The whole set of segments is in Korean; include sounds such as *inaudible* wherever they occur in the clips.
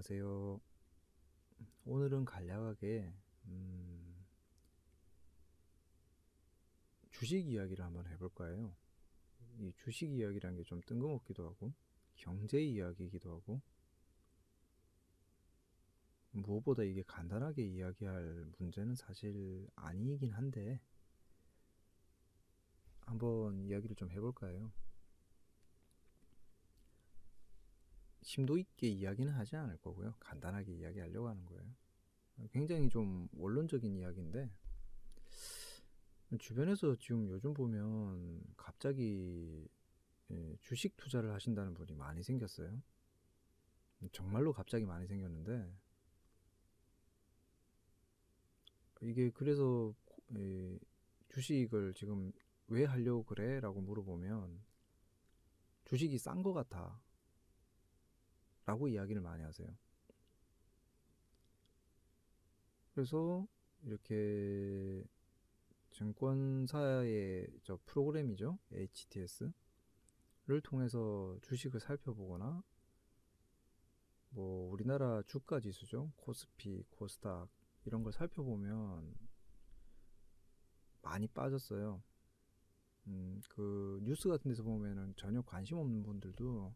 안녕하세요. 오늘은 간략하게 음, 주식 이야기를 한번 해볼까 해요. 이 주식 이야기라는 게좀 뜬금없기도 하고 경제 이야기이기도 하고 무엇보다 이게 간단하게 이야기할 문제는 사실 아니긴 한데 한번 이야기를 좀 해볼까 해요. 심도 있게 이야기는 하지 않을 거고요. 간단하게 이야기하려고 하는 거예요. 굉장히 좀 원론적인 이야기인데 주변에서 지금 요즘 보면 갑자기 예, 주식 투자를 하신다는 분이 많이 생겼어요. 정말로 갑자기 많이 생겼는데 이게 그래서 예, 주식을 지금 왜 하려고 그래? 라고 물어보면 주식이 싼 거 같아. 라고 이야기를 많이 하세요. 그래서 이렇게 증권사의 저 프로그램이죠. HTS를 통해서 주식을 살펴보거나 뭐 우리나라 주가 지수죠. 코스피, 코스닥 이런 걸 살펴보면 많이 빠졌어요. 음, 그 뉴스 같은 데서 보면은 전혀 관심 없는 분들도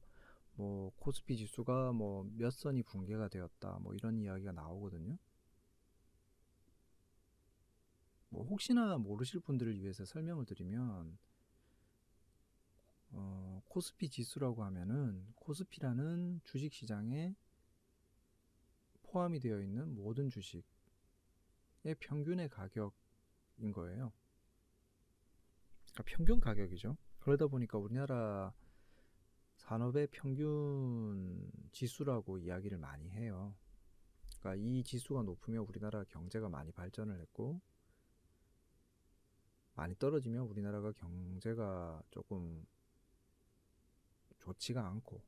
뭐 코스피 지수가 뭐 몇 선이 붕괴가 되었다 뭐 이런 이야기가 나오거든요. 뭐 혹시나 모르실 분들을 위해서 설명을 드리면 어, 코스피 지수라고 하면은 코스피라는 주식 시장에 포함이 되어 있는 모든 주식의 평균의 가격인 거예요. 그러니까 평균 가격이죠. 그러다 보니까 우리나라 산업의 평균 지수라고 이야기를 많이 해요. 그러니까 이 지수가 높으면 우리나라 경제가 많이 발전을 했고 많이 떨어지면 우리나라가 경제가 조금 좋지가 않고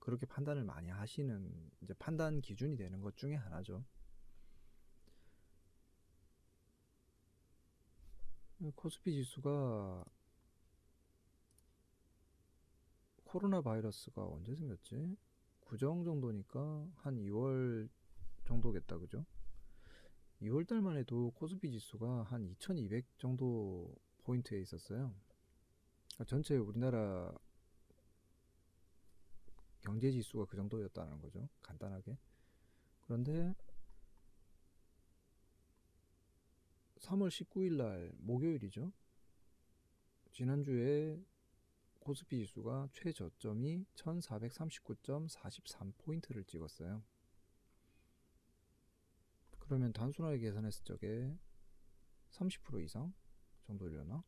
그렇게 판단을 많이 하시는 이제 판단 기준이 되는 것 중에 하나죠. 코스피 지수가 코로나 바이러스가 언제 생겼지? 구정 정도니까 한 2월 정도겠다, 그죠? 2월 달만 해도 코스피 지수가 한 2200 정도 포인트에 있었어요. 그러니까 전체 우리나라 경제 지수가 그 정도였다는 거죠. 간단하게. 그런데 3월 19일 날 목요일이죠. 지난주에 코스피 지수가 최저점이 1439.43포인트를 찍었어요. 그러면 단순하게 계산했을 적에 30% 이상 정도려나?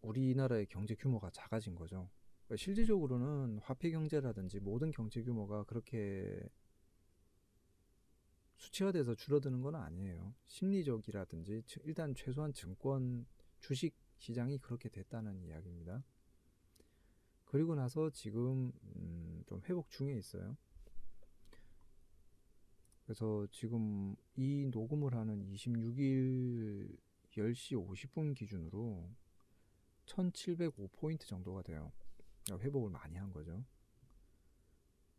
우리나라의 경제 규모가 작아진 거죠. 그러니까 실질적으로는 화폐 경제라든지 모든 경제 규모가 그렇게 수치화돼서 줄어드는 건 아니에요. 심리적이라든지 일단 최소한 증권 주식 시장이 그렇게 됐다는 이야기입니다. 그리고 나서 지금 음, 좀 회복 중에 있어요. 그래서 지금 이 녹음을 하는 26일 10시 50분 기준으로 1705포인트 정도가 돼요. 그러니까 회복을 많이 한 거죠.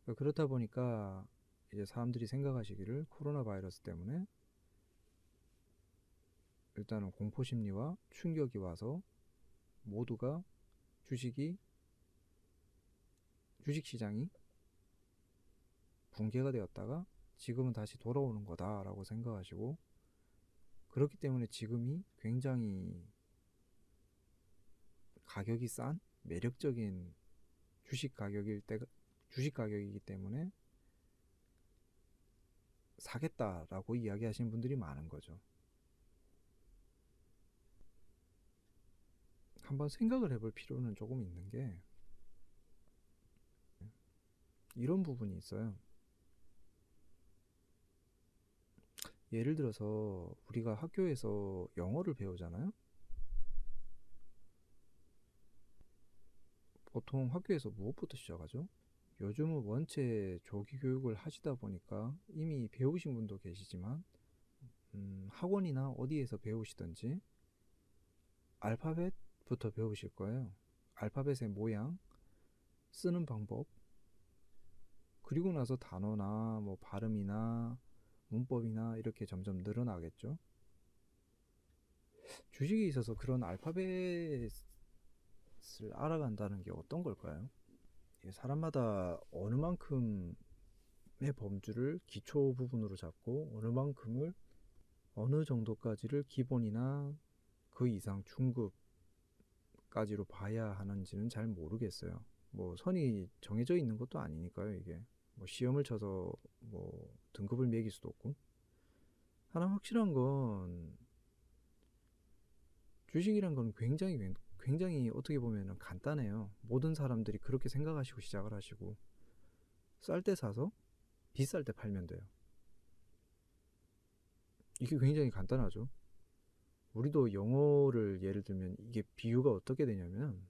그러니까 그렇다 보니까 이제 사람들이 생각하시기를 코로나 바이러스 때문에 일단은 공포 심리와 충격이 와서 모두가 주식이 주식 시장이 붕괴가 되었다가 지금은 다시 돌아오는 거다라고 생각하시고 그렇기 때문에 지금이 굉장히 가격이 싼 매력적인 주식 가격일 때 주식 가격이기 때문에 사겠다라고 이야기하시는 분들이 많은 거죠. 한번 생각을 해볼 필요는 조금 있는 게 이런 부분이 있어요. 예를 들어서 우리가 학교에서 영어를 배우잖아요. 보통 학교에서 무엇부터 시작하죠? 요즘은 원체 조기 교육을 하시다 보니까 이미 배우신 분도 계시지만 음, 학원이나 어디에서 배우시든지 알파벳부터 배우실 거예요. 알파벳의 모양, 쓰는 방법, 그리고 나서 단어나 뭐 발음이나 문법이나 이렇게 점점 늘어나겠죠. 주식에 있어서 그런 알파벳을 알아간다는 게 어떤 걸까요? 사람마다 어느 만큼의 범주를 기초 부분으로 잡고 어느 만큼을 어느 정도까지를 기본이나 그 이상 중급까지로 봐야 하는지는 잘 모르겠어요. 뭐 선이 정해져 있는 것도 아니니까요, 이게. 뭐 시험을 쳐서 뭐 등급을 매길 수도 없고. 하나 확실한 건 주식이란 건 굉장히 굉- 굉장히 어떻게 보면 간단해요. 모든 사람들이 그렇게 생각하시고 시작을 하시고 쌀 때 사서 비쌀 때 팔면 돼요. 이게 굉장히 간단하죠. 우리도 영어를 예를 들면 이게 비유가 어떻게 되냐면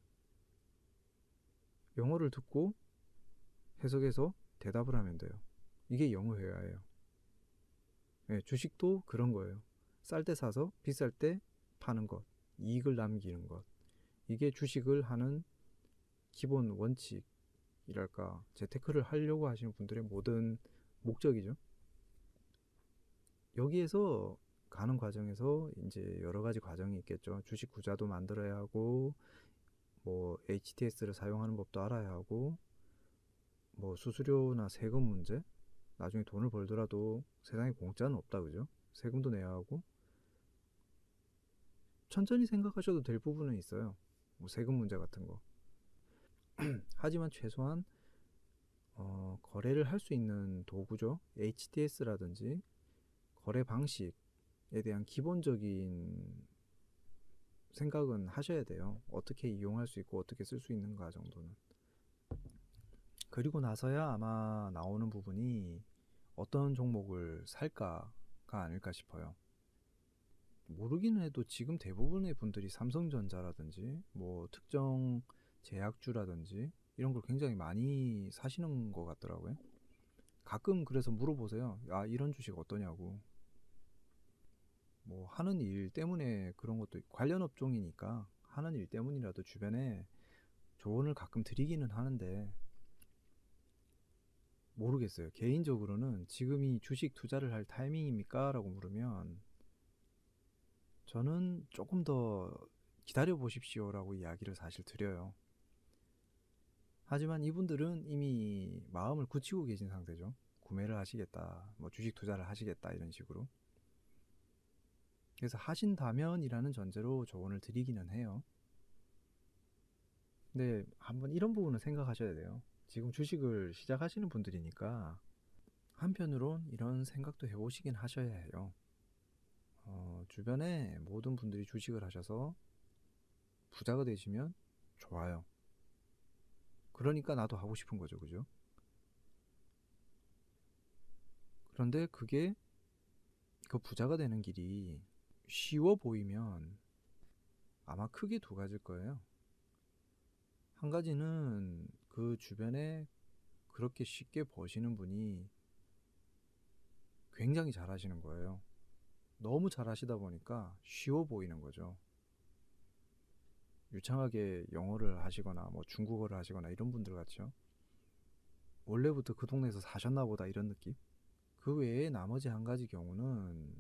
영어를 듣고 해석해서 대답을 하면 돼요. 이게 영어 회화예요. 예, 주식도 그런 거예요. 쌀 때 사서 비쌀 때 파는 것, 이익을 남기는 것. 이게 주식을 하는 기본 원칙이랄까, 재테크를 하려고 하시는 분들의 모든 목적이죠. 여기에서 가는 과정에서 이제 여러 가지 과정이 있겠죠. 주식 구자도 만들어야 하고, 뭐 HTS를 사용하는 법도 알아야 하고, 뭐 수수료나 세금 문제, 나중에 돈을 벌더라도 세상에 공짜는 없다, 그죠? 세금도 내야 하고, 천천히 생각하셔도 될 부분은 있어요. 뭐 세금 문제 같은 거. *clears throat* 하지만 최소한 어, 거래를 할 수 있는 도구죠. HTS라든지 거래 방식에 대한 기본적인 생각은 하셔야 돼요. 어떻게 이용할 수 있고 어떻게 쓸 수 있는가 정도는. 그리고 나서야 아마 나오는 부분이 어떤 종목을 살까가 아닐까 싶어요. 모르기는 해도 지금 대부분의 분들이 삼성전자라든지 뭐 특정 제약주라든지 이런 걸 굉장히 많이 사시는 것 같더라고요. 가끔 그래서 물어보세요. 아, 이런 주식 어떠냐고. 뭐 하는 일 때문에 그런 것도 관련 업종이니까 하는 일 때문이라도 주변에 조언을 가끔 드리기는 하는데 모르겠어요. 개인적으로는 지금이 주식 투자를 할 타이밍입니까? 라고 물으면 저는 조금 더 기다려 보십시오라고 이야기를 사실 드려요. 하지만 이분들은 이미 마음을 굳히고 계신 상태죠. 구매를 하시겠다, 뭐 주식 투자를 하시겠다 이런 식으로. 그래서 하신다면이라는 전제로 조언을 드리기는 해요. 근데 한번 이런 부분을 생각하셔야 돼요. 지금 주식을 시작하시는 분들이니까 한편으론 이런 생각도 해보시긴 하셔야 해요. 어, 주변에 모든 분들이 주식을 하셔서 부자가 되시면 좋아요. 그러니까 나도 하고 싶은 거죠, 그죠? 그런데 그게 그 부자가 되는 길이 쉬워 보이면 아마 크게 두 가지일 거예요. 한 가지는 그 주변에 그렇게 쉽게 버시는 분이 굉장히 잘하시는 거예요. 너무 잘 하시다 보니까 쉬워 보이는 거죠. 유창하게 영어를 하시거나 뭐 중국어를 하시거나 이런 분들 같죠. 원래부터 그 동네에서 사셨나 보다 이런 느낌. 그 외에 나머지 한 가지 경우는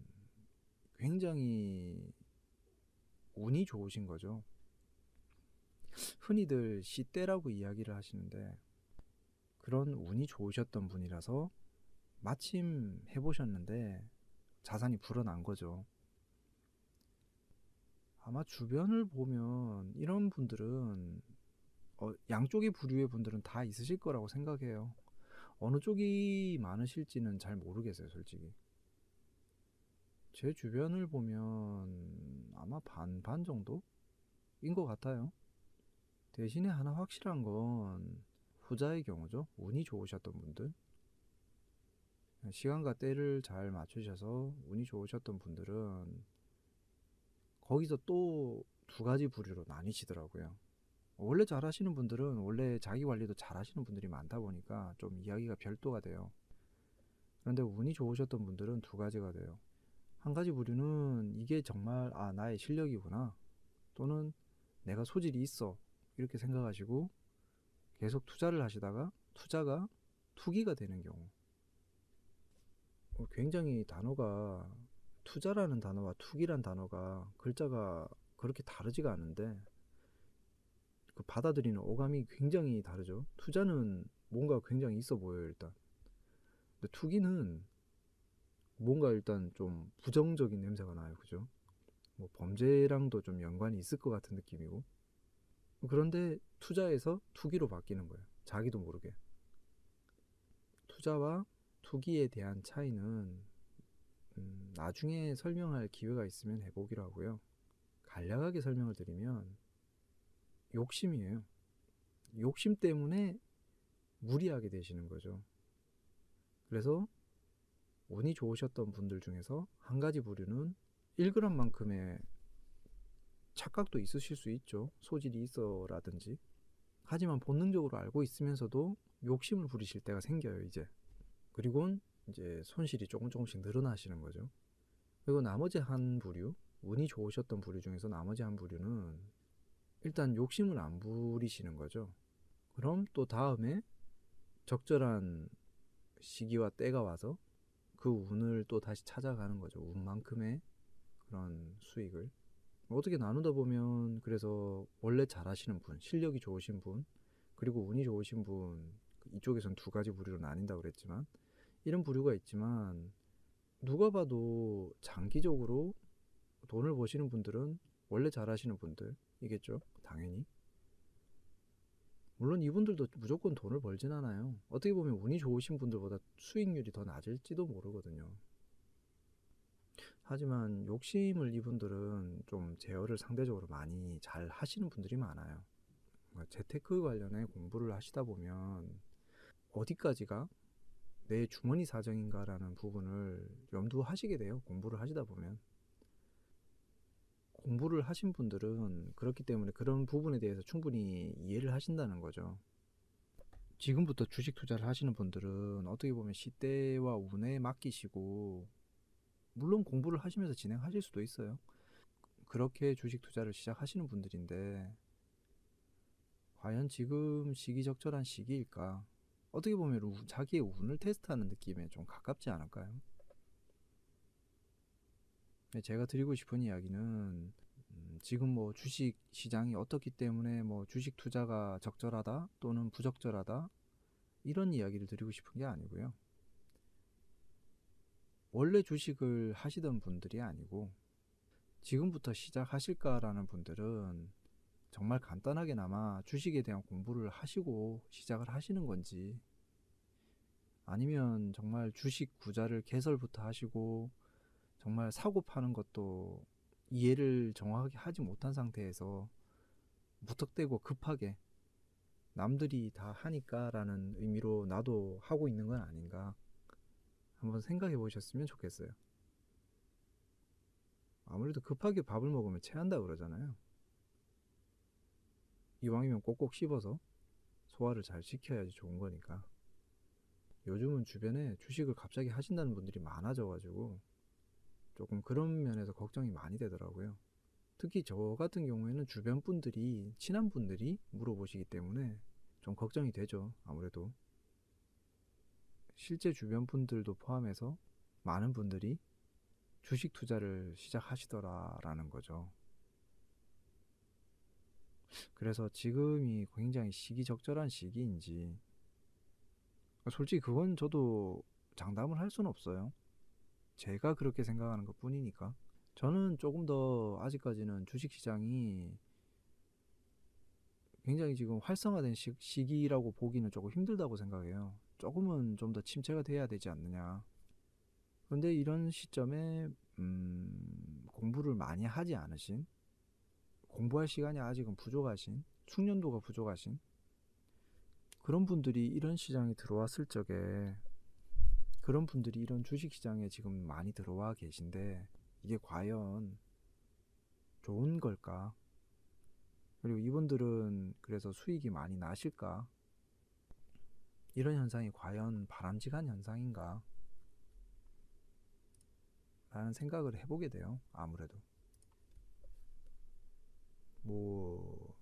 굉장히 운이 좋으신 거죠. 흔히들 시대라고 이야기를 하시는데 그런 운이 좋으셨던 분이라서 마침 해보셨는데 자산이 불어난 거죠. 아마 주변을 보면 이런 분들은 어, 양쪽의 부류의 분들은 다 있으실 거라고 생각해요. 어느 쪽이 많으실지는 잘 모르겠어요, 솔직히. 제 주변을 보면 아마 반반 정도인 것 같아요. 대신에 하나 확실한 건 후자의 경우죠. 운이 좋으셨던 분들. 시간과 때를 잘 맞추셔서 운이 좋으셨던 분들은 거기서 또 두 가지 부류로 나뉘시더라고요. 원래 잘하시는 분들은 원래 자기 관리도 잘하시는 분들이 많다 보니까 좀 이야기가 별도가 돼요. 그런데 운이 좋으셨던 분들은 두 가지가 돼요. 한 가지 부류는 이게 정말 아 나의 실력이구나 또는 내가 소질이 있어 이렇게 생각하시고 계속 투자를 하시다가 투자가 투기가 되는 경우 어, 굉장히 단어가 투자라는 단어와 투기란 단어가 글자가 그렇게 다르지가 않은데 그 받아들이는 오감이 굉장히 다르죠. 투자는 뭔가 굉장히 있어 보여요, 일단. 근데 투기는 뭔가 일단 좀 부정적인 냄새가 나요, 그죠? 뭐 범죄랑도 좀 연관이 있을 것 같은 느낌이고. 그런데 투자에서 투기로 바뀌는 거예요. 자기도 모르게. 투자와 투기에 대한 차이는 음, 나중에 설명할 기회가 있으면 해보기로 하고요. 간략하게 설명을 드리면 욕심이에요. 욕심 때문에 무리하게 되시는 거죠. 그래서 운이 좋으셨던 분들 중에서 한 가지 부류는 1g만큼의 착각도 있으실 수 있죠. 소질이 있어라든지. 하지만 본능적으로 알고 있으면서도 욕심을 부리실 때가 생겨요, 이제. 그리고 이제 손실이 조금 조금씩 늘어나시는 거죠. 그리고 나머지 한 부류, 운이 좋으셨던 부류 중에서 나머지 한 부류는 일단 욕심을 안 부리시는 거죠. 그럼 또 다음에 적절한 시기와 때가 와서 그 운을 또 다시 찾아가는 거죠. 운만큼의 그런 수익을. 어떻게 나누다 보면 그래서 원래 잘하시는 분, 실력이 좋으신 분, 그리고 운이 좋으신 분 이쪽에선 두 가지 부류로 나뉜다고 그랬지만 이런 부류가 있지만 누가 봐도 장기적으로 돈을 버시는 분들은 원래 잘하시는 분들이겠죠. 당연히. 물론 이분들도 무조건 돈을 벌진 않아요. 어떻게 보면 운이 좋으신 분들보다 수익률이 더 낮을지도 모르거든요. 하지만 욕심을 이분들은 좀 제어를 상대적으로 많이 잘 하시는 분들이 많아요. 그러니까 재테크 관련해 공부를 하시다 보면 어디까지가 내 주머니 사정인가라는 부분을 염두하시게 돼요. 공부를 하시다 보면. 공부를 하신 분들은 그렇기 때문에 그런 부분에 대해서 충분히 이해를 하신다는 거죠. 지금부터 주식 투자를 하시는 분들은 어떻게 보면 시대와 운에 맡기시고 물론 공부를 하시면서 진행하실 수도 있어요. 그렇게 주식 투자를 시작하시는 분들인데 과연 지금 시기적절한 시기일까? 어떻게 보면 우- 자기의 운을 테스트하는 느낌에 좀 가깝지 않을까요? 네, 제가 드리고 싶은 이야기는 음, 지금 뭐 주식 시장이 어떻기 때문에 뭐 주식 투자가 적절하다 또는 부적절하다 이런 이야기를 드리고 싶은 게 아니고요. 원래 주식을 하시던 분들이 아니고 지금부터 시작하실까라는 분들은 정말 간단하게나마 주식에 대한 공부를 하시고 시작을 하시는 건지 아니면 정말 주식 구자를 개설부터 하시고 정말 사고 파는 것도 이해를 정확하게 하지 못한 상태에서 무턱대고 급하게 남들이 다 하니까라는 의미로 나도 하고 있는 건 아닌가 한번 생각해 보셨으면 좋겠어요. 아무래도 급하게 밥을 먹으면 체한다 그러잖아요. 이왕이면 꼭꼭 씹어서 소화를 잘 시켜야지 좋은 거니까. 요즘은 주변에 주식을 갑자기 하신다는 분들이 많아져가지고 조금 그런 면에서 걱정이 많이 되더라고요. 특히 저 같은 경우에는 주변 분들이, 친한 분들이 물어보시기 때문에 좀 걱정이 되죠. 아무래도. 실제 주변 분들도 포함해서 많은 분들이 주식 투자를 시작하시더라라는 거죠. 그래서 지금이 굉장히 시기적절한 시기인지 솔직히 그건 저도 장담을 할 수는 없어요. 제가 그렇게 생각하는 것 뿐이니까. 저는 조금 더 아직까지는 주식 시장이 굉장히 지금 활성화된 시, 시기라고 보기는 조금 힘들다고 생각해요. 조금은 좀 더 침체가 돼야 되지 않느냐. 그런데 이런 시점에 음, 공부를 많이 하지 않으신 공부할 시간이 아직은 부족하신 숙련도가 부족하신 그런 분들이 이런 시장에 들어왔을 적에 그런 분들이 이런 주식 시장에 지금 많이 들어와 계신데 이게 과연 좋은 걸까? 그리고 이분들은 그래서 수익이 많이 나실까? 이런 현상이 과연 바람직한 현상인가? 라는 생각을 해보게 돼요. 아무래도. 뭐,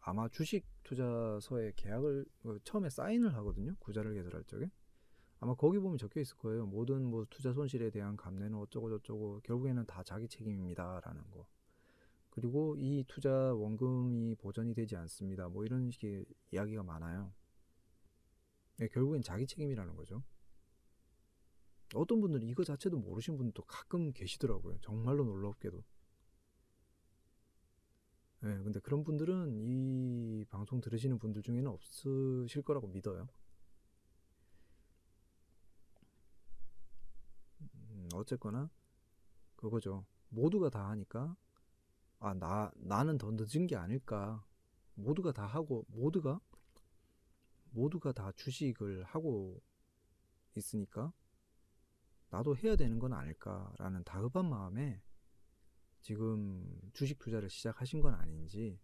아마 주식 투자서에 계약을 어, 처음에 사인을 하거든요. 구자를 개설할 적에. 아마 거기 보면 적혀 있을 거예요. 모든 뭐 투자 손실에 대한 감내는 어쩌고 저쩌고 결국에는 다 자기 책임입니다라는 거. 그리고 이 투자 원금이 보전이 되지 않습니다. 뭐 이런 식의 이야기가 많아요. 네, 결국엔 자기 책임이라는 거죠. 어떤 분들은 이거 자체도 모르신 분도 가끔 계시더라고요. 정말로 놀랍게도. 네, 근데 그런 분들은 이 방송 들으시는 분들 중에는 없으실 거라고 믿어요. 음, 어쨌거나 그거죠. 모두가 다 하니까 아, 나 나는 더 늦은 게 아닐까. 모두가 다 하고 모두가 모두가 다 주식을 하고 있으니까 나도 해야 되는 건 아닐까라는 다급한 마음에 지금 주식 투자를 시작하신 건 아닌지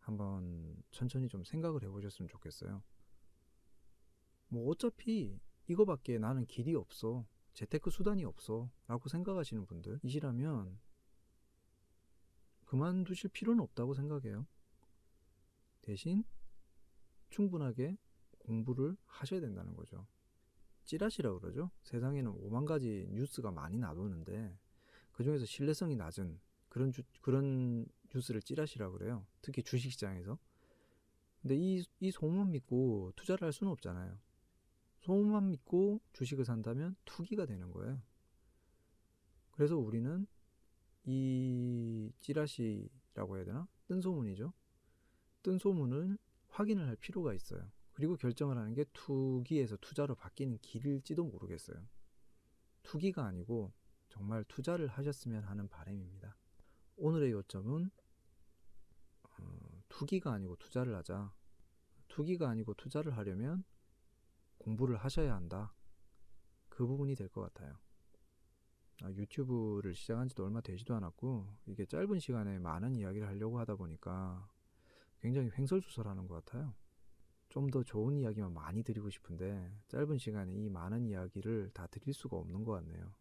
한번 천천히 좀 생각을 해보셨으면 좋겠어요. 뭐 어차피 이거밖에 나는 길이 없어. 재테크 수단이 없어. 라고 생각하시는 분들이시라면 그만두실 필요는 없다고 생각해요. 대신 충분하게 공부를 하셔야 된다는 거죠. 찌라시라 그러죠. 세상에는 5만 가지 뉴스가 많이 나도는데 그 중에서 신뢰성이 낮은 그런 주, 그런 뉴스를 찌라시라 그래요. 특히 주식시장에서. 근데 이, 이 소문 믿고 투자를 할 수는 없잖아요. 소문만 믿고 주식을 산다면 투기가 되는 거예요. 그래서 우리는 이 찌라시라고 해야 되나? 뜬 소문이죠. 뜬 소문을 확인을 할 필요가 있어요. 그리고 결정을 하는 게 투기에서 투자로 바뀌는 길일지도 모르겠어요. 투기가 아니고 정말 투자를 하셨으면 하는 바람입니다. 오늘의 요점은 어, 투기가 아니고 투자를 하자. 투기가 아니고 투자를 하려면 공부를 하셔야 한다. 그 부분이 될 것 같아요. 아, 유튜브를 시작한 지도 얼마 되지도 않았고 이게 짧은 시간에 많은 이야기를 하려고 하다 보니까 굉장히 횡설수설하는 것 같아요. 좀 더 좋은 이야기만 많이 드리고 싶은데 짧은 시간에 이 많은 이야기를 다 드릴 수가 없는 것 같네요.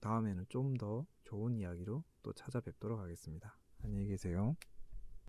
다음에는 좀 더 좋은 이야기로 또 찾아뵙도록 하겠습니다. 안녕히 계세요.